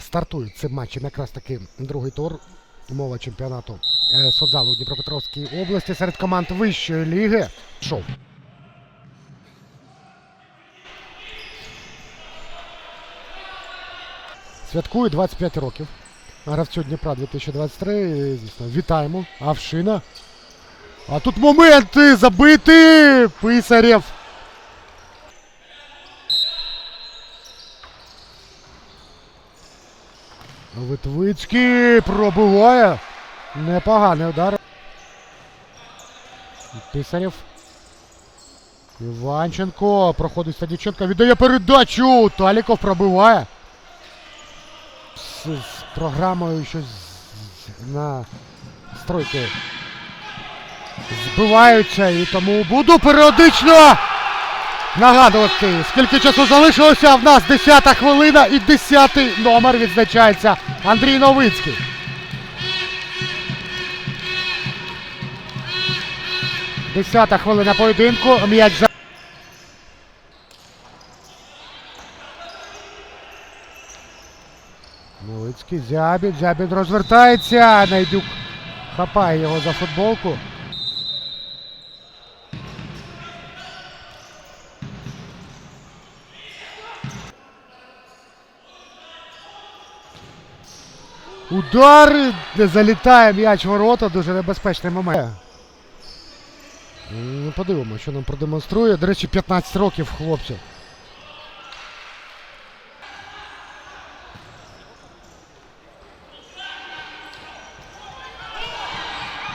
Стартують цим матчем якраз таки другий тур. Мова чемпіонату е, соцзалу у Дніпропетровській області серед команд вищої ліги. Шов. Святкує 25 років. Гравцю Дніпра 2023. Звісно, вітаємо. Авшина. А тут моменти забити! Писарєв. Литвицький пробиває. Непоганий удар. Писарєв. Іванченко. Проходить Стадіченко. Віддає передачу. Таліков пробиває. З, з програмою щось на стройки збиваються і тому буду періодично нагадувати, скільки часу залишилося. В нас 10 хвилина і 10 номер відзначається Андрій Новицький. Десята хвилина поєдинку. М'яч за. Новицький Зябін. Зябін розвертається. Найдюк хапає його за футболку. Удар! Залітає м'яч ворота, дуже небезпечний момент. М, Подивимося, що нам продемонструє. До речі, 15 років хлопцю.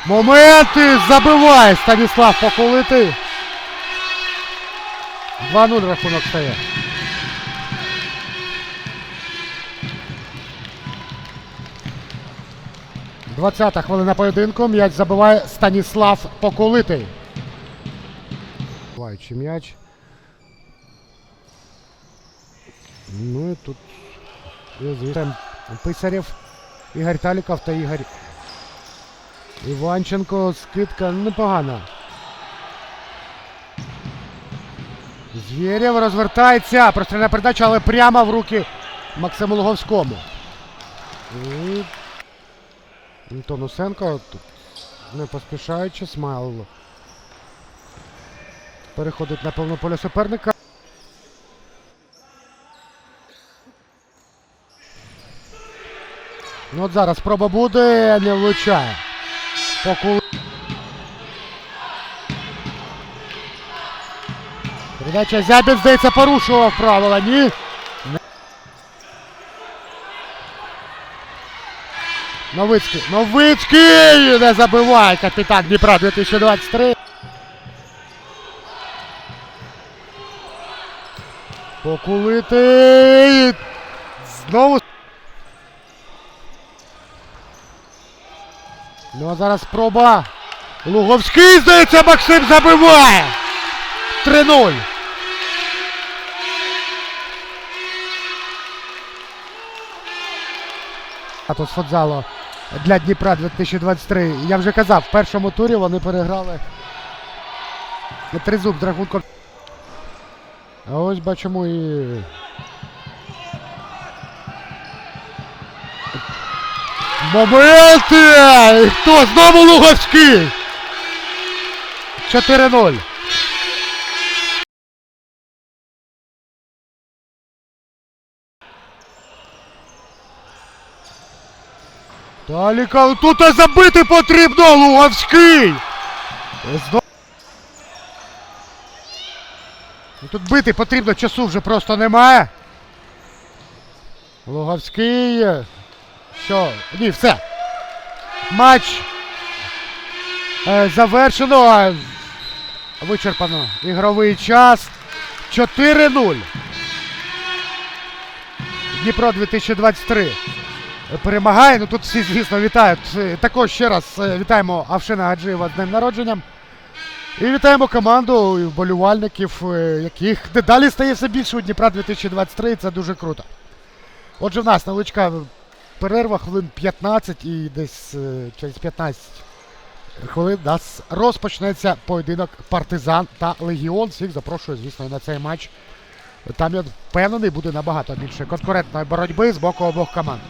Моменти забиває Станіслав Поколитий. 2-0 рахунок стає. Двадцята хвилина поєдинку. М'яч забиває Станіслав Поколитий. Буваючи м'яч. Ну і тут Писарєв, Ігор Таліков та Ігор Іванченко. Скидка непогана. Звєрєв розвертається. Прострільна передача, але прямо в руки Максиму Луговському. І Антон Усенко не поспішаючи, Смайл переходить на повне поле суперника. Ну от зараз спроба буде, не влучає. Покул... Передача Зябін, здається, порушував правила, ні? Новицький. Новицький! Не забиває капітан Дніпра 2023. Покулитий. Знову. Ну а зараз спроба. Луговський, здається, Максим забиває. 3-0. А з футзалу для Дніпра 2023. Я вже казав, в першому турі вони переграли тризуб з рахунком. А ось бачимо і. Моменти! І хто? Знову Луговський! 4-0. Таліка, тут забити потрібно, Луговський! Ну, Тут бити потрібно, часу вже просто немає. Луговський. Що? Ні, все. Матч е, завершено. Вичерпано ігровий час. 4-0. Дніпро 2023 перемагає. Ну тут всі, звісно, вітають. Е, Також ще раз е, вітаємо Авшина Гаджиєва з днем народженням. І вітаємо команду і вболівальників, е, яких дедалі стає все більше у Дніпра 2023. і Це дуже круто. Отже, в нас невеличка перерва, хвилин 15 і десь через 15 хвилин нас розпочнеться поєдинок Партизан та Легіон. Всіх запрошую, звісно, на цей матч. Там я впевнений буде набагато більше конкурентної боротьби з боку обох команд.